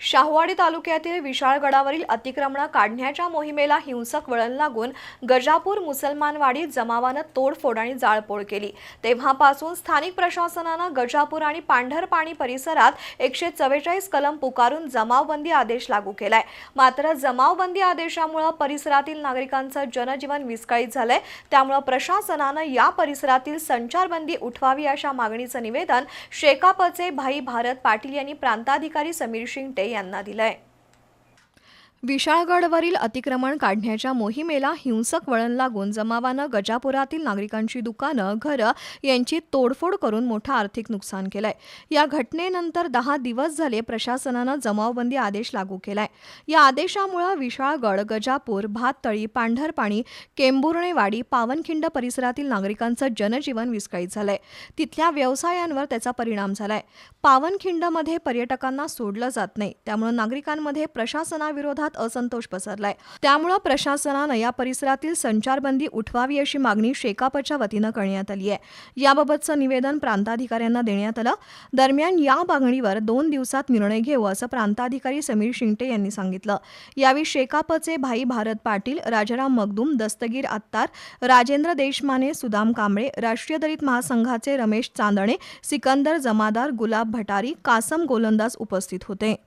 शाहवाडी तालुक्यातील विशाळगडावरील अतिक्रमणं काढण्याच्या मोहिमेला हिंसक वळण लागून गजापूर मुसलमानवाडी जमावानं तोडफोड आणि जाळपोळ केली. तेव्हापासून स्थानिक प्रशासनानं गजापूर आणि पांढरपाणी परिसरात एकशे चव्वेचाळीस कलम पुकारून जमावबंदी आदेश लागू केलाय. मात्र जमावबंदी आदेशामुळे परिसरातील नागरिकांचं जनजीवन विस्कळीत झालंय. त्यामुळे प्रशासनानं या परिसरातील संचारबंदी उठवावी अशा मागणीचं निवेदन शेकापचे भाई भारत पाटील यांनी प्रांताधिकारी समीर शिंगटे यांना दिलंय. विशाळगडवरील अतिक्रमण काढण्याच्या मोहिमेला हिंसक वळण लागून जमावानं गजापुरातील नागरिकांची दुकानं घरं यांची तोडफोड करून मोठं आर्थिक नुकसान केलंय. या घटनेनंतर दहा दिवस झाले प्रशासनानं जमावबंदी आदेश लागू केलाय. या आदेशामुळे विशाळगड गजापूर भाततळी पांढरपाणी केंबुर्णेवाडी पावनखिंड परिसरातील नागरिकांचं जनजीवन विस्कळीत झालंय. तिथल्या व्यवसायांवर त्याचा परिणाम झालाय. पावनखिंडमध्ये पर्यटकांना सोडलं जात नाही. त्यामुळे नागरिकांमध्ये प्रशासनाविरोधात असंतोष पसरलाय. त्यामुळे प्रशासनानं या परिसरातील संचारबंदी उठवावी अशी मागणी शेकापच्या वतीनं करण्यात आली आहे. याबाबतचं निवेदन प्रांताधिकाऱ्यांना देण्यात आलं. दरम्यान या मागणीवर दोन दिवसात निर्णय घेऊ असं प्रांताधिकारी समीर शिंगटे यांनी सांगितलं. यावेळी शेकापचे भाई भारत पाटील राजाराम मगदूम दस्तगीर आत्तार राजेंद्र देशमाने सुदाम कांबळे राष्ट्रीय दलित महासंघाचे रमेश चांदणे सिकंदर जमादार गुलाब भटारी कासम गोलंदाज उपस्थित होते.